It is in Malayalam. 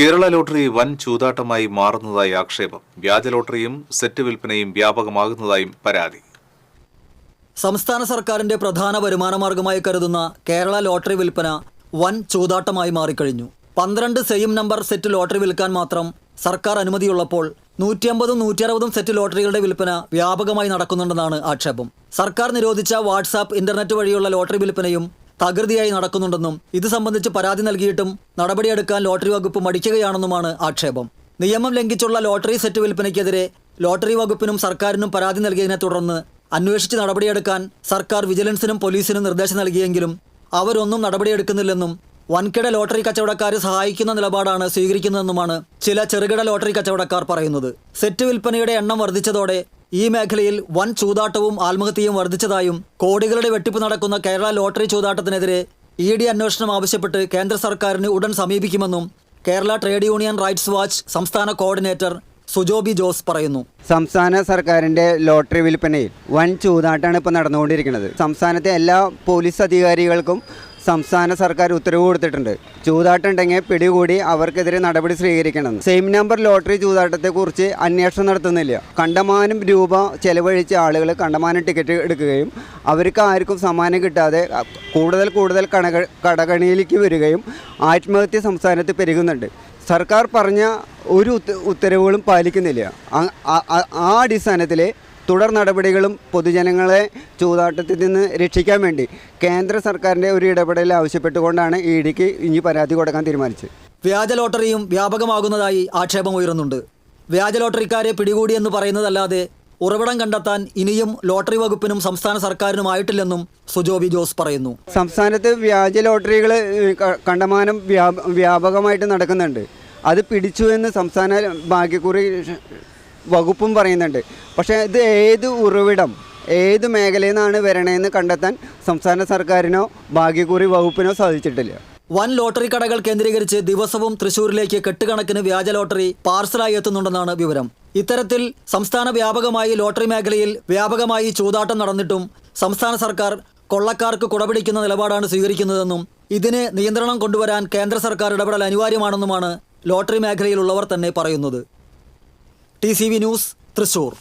കേരള ലോട്ടറി വൻ ചൂതാട്ടമായി മാറുന്നതായി ആക്ഷേപം. വ്യാജ ലോട്ടറിയും സെറ്റ് വിൽപ്പനയും വ്യാപകമാകുന്നതായും പരാതി. സംസ്ഥാന സർക്കാരിന്റെ പ്രധാന വരുമാന മാർഗമായി കരുതുന്ന കേരള ലോട്ടറി വിൽപ്പന വൻ ചൂതാട്ടമായി മാറിക്കഴിഞ്ഞു. പന്ത്രണ്ട് സെയിം നമ്പർ സെറ്റ് ലോട്ടറി വിൽക്കാൻ മാത്രം സർക്കാർ അനുമതിയുള്ളപ്പോൾ നൂറ്റിയമ്പതും നൂറ്റിയറുപതും സെറ്റ് ലോട്ടറികളുടെ വിൽപ്പന വ്യാപകമായി നടക്കുന്നുണ്ടെന്നാണ് ആക്ഷേപം. സർക്കാർ നിരോധിച്ച വാട്സാപ്പ് ഇന്റർനെറ്റ് വഴിയുള്ള ലോട്ടറി വിൽപ്പനയും തകൃതിയായി നടക്കുന്നുണ്ടെന്നും ഇത് സംബന്ധിച്ച് പരാതി നൽകിയിട്ടും നടപടിയെടുക്കാൻ ലോട്ടറി വകുപ്പ് മടിക്കുകയാണെന്നുമാണ് ആക്ഷേപം. നിയമം ലംഘിച്ചുള്ള ലോട്ടറി സെറ്റ് വിൽപ്പനയ്ക്കെതിരെ ലോട്ടറി വകുപ്പിനും സർക്കാരിനും പരാതി നൽകിയതിനെ തുടർന്ന് അന്വേഷിച്ച് നടപടിയെടുക്കാൻ സർക്കാർ വിജിലൻസിനും പോലീസിനും നിർദ്ദേശം നൽകിയെങ്കിലും അവരൊന്നും നടപടിയെടുക്കുന്നില്ലെന്നും വൻകിട ലോട്ടറി കച്ചവടക്കാരെ സഹായിക്കുന്ന നിലപാടാണ് സ്വീകരിക്കുന്നതെന്നുമാണ് ചില ചെറുകിട ലോട്ടറി കച്ചവടക്കാർ പറയുന്നത്. സെറ്റ് വിൽപ്പനയുടെ എണ്ണം വർദ്ധിച്ചതോടെ ഈ മേഖലയിൽ വൻ ചൂതാട്ടവും ആത്മഹത്യയും വർദ്ധിച്ചതായും കോടികളുടെ വെട്ടിപ്പ് നടക്കുന്ന കേരള ലോട്ടറി ചൂതാട്ടത്തിനെതിരെ ഇ ഡി അന്വേഷണം ആവശ്യപ്പെട്ട് കേന്ദ്ര സർക്കാരിന് ഉടൻ സമീപിക്കുമെന്നും Kerala trade union rights watch സംസ്ഥാന കോർഡിനേറ്റർ സുജോബി ജോസ് പറയുന്നു. സംസ്ഥാന സർക്കാരിന്റെ ലോട്ടറി വിൽപ്പനയിൽ വൻ ചൂതാട്ടാണ് ഇപ്പോൾ നടന്നുകൊണ്ടിരിക്കുന്നത്. സംസ്ഥാനത്തെ എല്ലാ പോലീസ് അധികാരികൾക്കും സംസ്ഥാന സർക്കാർ ഉത്തരവ് കൊടുത്തിട്ടുണ്ട്. ചൂതാട്ടുണ്ടെങ്കിൽ പിടികൂടി അവർക്കെതിരെ നടപടി സ്വീകരിക്കണം. സെയിം നമ്പർ ലോട്ടറി ചൂതാട്ടത്തെക്കുറിച്ച് അന്വേഷണം നടത്തുന്നില്ല. കണ്ടമാനം രൂപ ചെലവഴിച്ച ആളുകൾ കണ്ടമാനം ടിക്കറ്റ് എടുക്കുകയും അവർക്ക് ആർക്കും സമ്മാനം കിട്ടാതെ കൂടുതൽ കൂടുതൽ കടക കടകണിയിലേക്ക് വരികയും ആത്മഹത്യ സംസ്ഥാനത്ത് പെരുകുന്നുണ്ട്. സർക്കാർ പറഞ്ഞ ഒരു ഉത്തരവുകളും പാലിക്കുന്നില്ല. ആ അടിസ്ഥാനത്തിൽ തുടർ നടപടികളും പൊതുജനങ്ങളെ ചൂതാട്ടത്തിൽ നിന്ന് രക്ഷിക്കാൻ വേണ്ടി കേന്ദ്ര സർക്കാരിന്റെ ഒരു ഇടപെടൽ ആവശ്യപ്പെട്ടുകൊണ്ടാണ് ഇ ഡിക്ക് ഇനി പരാതി കൊടുക്കാൻ തീരുമാനിച്ചത്. വ്യാജ ലോട്ടറിയും വ്യാപകമാകുന്നതായി ആക്ഷേപം ഉയരുന്നുണ്ട്. വ്യാജ ലോട്ടറിക്കാരെ പിടികൂടിയെന്ന് പറയുന്നതല്ലാതെ ഉറവിടം കണ്ടെത്താൻ ഇനിയും ലോട്ടറി വകുപ്പിനും സംസ്ഥാന സർക്കാരിനുമായിട്ടില്ലെന്നും സുജോബി ജോസ് പറയുന്നു. സംസ്ഥാനത്ത് വ്യാജ ലോട്ടറികൾ കണ്ടമാനം വ്യാപകമായിട്ട് നടക്കുന്നുണ്ട്. അത് പിടിച്ചു എന്ന് സംസ്ഥാന ഭാഗ്യക്കുറി വകുപ്പും പറയുന്നുണ്ട്. പക്ഷേ ഇത് ഏത് ഉറവിടം ഏത് മേഖലയിൽ നിന്നാണ് വരണതെന്ന് കണ്ടെത്താൻ സംസ്ഥാന സർക്കാരിനോ ഭാഗ്യക്കുറി വകുപ്പിനോ സാധിച്ചിട്ടില്ല. വൻ ലോട്ടറി കടകൾ കേന്ദ്രീകരിച്ച് ദിവസവും തൃശൂരിലേക്ക് കെട്ടുകണക്കിന് വ്യാജ ലോട്ടറി പാർസലായി എത്തുന്നുണ്ടെന്നാണ് വിവരം. ഇത്തരത്തിൽ സംസ്ഥാന വ്യാപകമായി ലോട്ടറി മേഖലയിൽ വ്യാപകമായി ചൂതാട്ടം നടന്നിട്ടും സംസ്ഥാന സർക്കാർ കൊള്ളക്കാർക്ക് കുടപിടിക്കുന്ന നിലപാടാണ് സ്വീകരിക്കുന്നതെന്നും ഇതിന് നിയന്ത്രണം കൊണ്ടുവരാൻ കേന്ദ്ര സർക്കാർ ഇടപെടൽ അനിവാര്യമാണെന്നുമാണ് ലോട്ടറി മേഖലയിലുള്ളവർ തന്നെ പറയുന്നത്. T news Thrissur